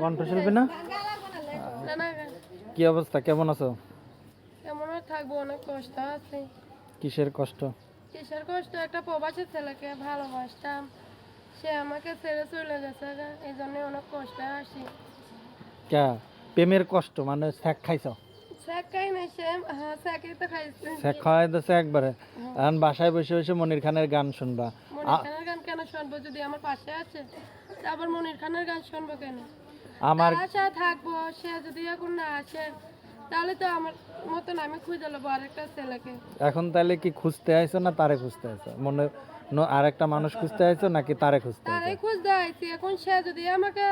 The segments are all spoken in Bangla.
কণ্ঠশিল্পী না? কি অবস্থা? কেমন আছো? কেমন থাকব? অনেক কষ্ট আছে। কিসের কষ্ট? কিসের কষ্ট? একটা প্রবাসী ছেলেকে ভালোবাসতাম। সে আমাকে ছেড়ে চলে গেছে এই জন্য অনেক কষ্ট আসি কে? প্রেমের কষ্ট মানে স্যাক খাইছ? সে হ্যাঁ খাওয়াই একবারে। এখন বাসায় বসে বসে মনির খানের গান শুনবা। মনির খানের গান কেন শুনব যদি আমার পাশে আছে? আবার মনির খানের গান শুনব কেন? আমার আশা থাকব সে যদি এখন না আসে তাহলে তো আমার মতন আমি খুঁজে নেব আরেকটা ছেলেকে। এখন তাহলে কি খুঁজতে আইছো না তারে খুঁজতে আইছো? মনে আরেকটা মানুষ খুঁজতে আইছো নাকি তারে খুঁজতে তারাই খুঁজতে আইছি। এখন সে যদি আমাকে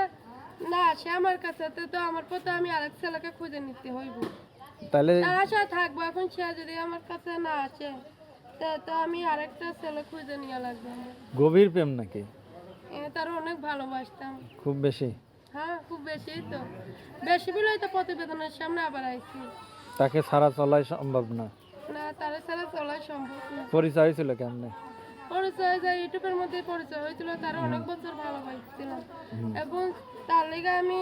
না আসে আমার কাছে তো আমার পথে আমি আরেক ছেলেকে খুঁজে নিতে হইব। তাহলে তার থাকব এখন সে যদি আমার কাছে না আসে তো আমি আরেকটা ছেলে খুঁজে নিয়ে লাগবে। গভীর প্রেম নাকি? তার অনেক ভালোবাসতাম। খুব বেশি? হ্যাঁ খুব বেশি তো। বেশি বলেই তো প্রতিবেদনের সামনে আবার আইছি। তাকে ছাড়া চলাই সম্ভব না। না তারা ছাড়া চলা সম্ভব না। পরিচয় হয়েছিল কেমনে? পরিচয় যে ইউটিউবের মধ্যে পরিচয় হয়েছিল তার অনেক বছর ভালোবাসছিলাম। এবং তার লেগে আমি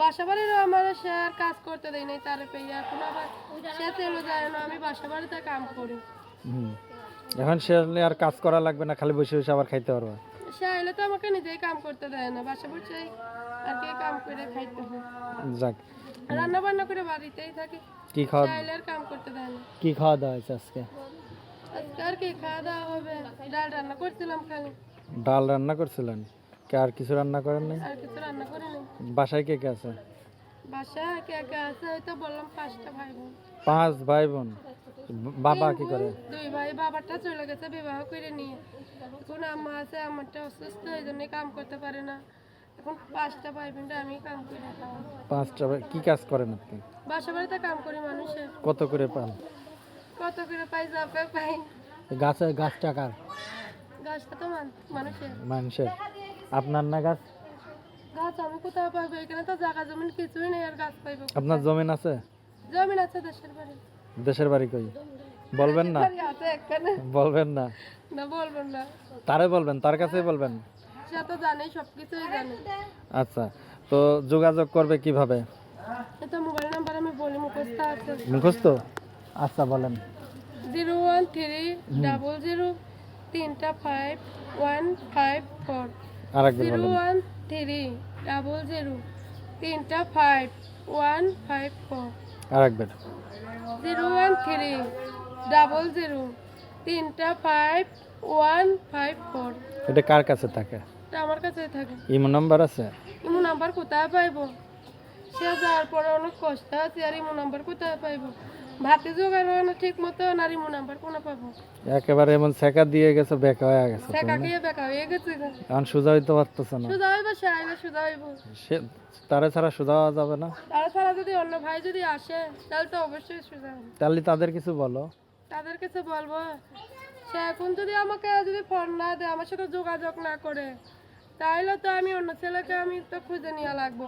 বাসা বাড়িরও আমার সে আর কাজ করতে দেয় নাই তার পেয়ে এখন আবার সে চলে যায় না আমি বাসা বাড়িতে কাম করি। এখন সে আসলে আর কাজ করা লাগবে না খালি বসে বসে আবার খাইতে পারবা। সে আইলে তো আমাকে নিজেই কাম করতে দেয় না বাসা বসে আর কি কাম করে খাইতে হয়। যাক। রান্না বান্না করে বাড়িতেই থাকি। কি খাওয়া সে আইলে আর কাম করতে দেয় না। কি খাওয়া দাওয়া হয়েছে আজকে? আজকে আর কি খাওয়া দাওয়া হবে ডাল রান্না করছিলাম খালি। ডাল রান্না করছিলেন? আর কিছু রান্না করেন নাই? আর কিছু রান্না করিনি বাসায় কে কে আছে? বাসা কে কে আছে হয়তো বললাম পাঁচটা ভাই বোন পাঁচ ভাই বোন বাবা কি করে? দুই ভাই বাবারটা চলে গেছে বিবাহ করে নিয়ে। এখন আম্মা আছে আমারটা অসুস্থ এই জন্য কাম করতে পারে না। এখন পাঁচটা ভাই বোনটা আমি কাম করি। পাঁচটা ভাই কি কাজ করেন আপনি? বাসা বাড়িতে কাম করি মানুষের। কত করে পান? কত করে পাই যাবে পাই গাছে গাছ টাকার গাছটা তো মান- মানুষের। মানুষের। আপনার না গাছ? গাছ আমি কোথায় পাইবো এখানে তো জায়গা জমিন কিছুই নেই আর গাছ পাইবো আপনার জমিন আছে? জমিন আছে দেশের বাড়ি। দেশের বাড়ি কই? বলবেন না। আছে এখানে। বলবেন না। না বলবেন না। তারে বলবেন তার কাছেই বলবেন। সে তো জানে সব কিছুই জানে। আচ্ছা তো যোগাযোগ করবে কীভাবে? এটা মোবাইল নাম্বার আমি বলি মুখস্থ আছে। মুখস্থ? আচ্ছা বলেন। Zero one three double zero তিনটা five one five four. Zero one three double zero তিনটা ফাইভ ওয়ান ফাইভ ফোর আরেকবার zero one three double zero তিনটা ফাইভ ওয়ান ফাইভ ফোর এটা কার কাছে থাকে? এটা আমার কাছে থাকে। ইমো নাম্বার আছে? ইমো নাম্বার কোথায় পাইবো? সে যাওয়ার পরে অনেক কষ্ট আছে আর ইমো নাম্বার কোথায় পাইবো? ভাতে জোগাড় হয় না ঠিক মতো আর ইমো নাম্বার কোনা পাবো? একেবারে এমন শেখা দিয়ে গেছে বেকা হয়ে গেছে সে কাকিয়ে বেকা হয়ে গেছে। এখন সোজা হইতে পারতেছে না। সুদা হইব সে আইলে সুদা হইব। সে তারে ছাড়া সোজা হওয়া যাবে না। তারা ছাড়া যদি অন্য ভাই যদি আসে তাহলে তো অবশ্যই হবে। তাহলে তাদের কিছু বলো। তাদের কাছে বলব? সে এখন যদি আমাকে যদি ফোন না দেয় আমার সাথে যোগাযোগ না করে তাহলে তো আমি অন্য ছেলেকে আমি তো খুঁজে নিয়ে লাগবো।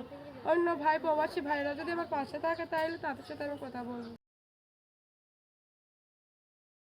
অন্য ভাই প্রবাসী ভাইরা যদি আমার পাশে থাকে তাহলে তাদের সাথে আমি কথা বলব।